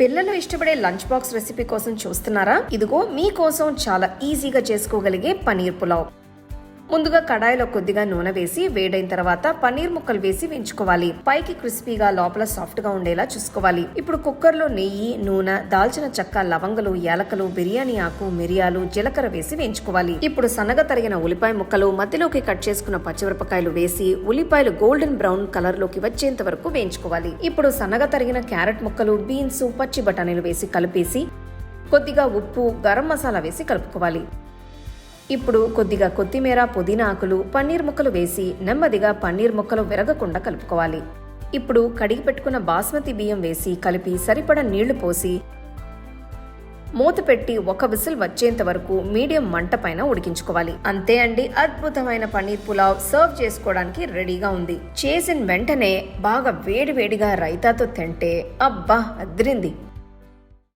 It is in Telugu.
పిల్లలు ఇష్టపడే లంచ్ బాక్స్ రెసిపీ కోసం చూస్తున్నారా? ఇదిగో మీకోసం చాలా ఈజీగా చేసుకోగలిగే పనీర్ పులావ్. ముందుగా కడాయిలో కొద్దిగా నూనె వేసి వేడైన తర్వాత పన్నీర్ ముక్కలు వేసి వేయించుకోవాలి. పైకి క్రిస్పీగా లోపల సాఫ్ట్గా ఉండేలా చూసుకోవాలి. ఇప్పుడు కుక్కర్లో నెయ్యి నూనె దాల్చిన చెక్క లవంగలు యాలకలు బిర్యానీ ఆకు మిరియాలు జీలకర్ర వేసి వేయించుకోవాలి. ఇప్పుడు సన్నగా తరిగిన ఉల్లిపాయ ముక్కలు మధ్యలోకి కట్ చేసుకున్న పచ్చిమిరపకాయలు వేసి ఉల్లిపాయలు గోల్డెన్ బ్రౌన్ కలర్లోకి వచ్చేంత వరకు వేయించుకోవాలి. ఇప్పుడు సన్నగా తరిగిన క్యారెట్ ముక్కలు బీన్స్ పచ్చి బఠానీలు వేసి కలిపేసి కొద్దిగా ఉప్పు గరం మసాలా వేసి కలుపుకోవాలి. ఇప్పుడు కొద్దిగా కొత్తిమీర పుదీనా ఆకులు పన్నీర్ ముక్కలు వేసి నెమ్మదిగా పన్నీర్ ముక్కలు విరగకుండా కలుపుకోవాలి. ఇప్పుడు కడిగి పెట్టుకున్న బాస్మతి బియ్యం వేసి కలిపి సరిపడ నీళ్ళు పోసి మూత పెట్టి ఒక విసిల్ వచ్చేంత వరకు మీడియం మంట పైన ఉడికించుకోవాలి. అంతే అండి అద్భుతమైన పన్నీర్ పులావ్ సర్వ్ చేసుకోవడానికి రెడీగా ఉంది. చేసిన వెంటనే బాగా వేడి వేడిగా రైతాతో తింటే అబ్బా అద్రింది.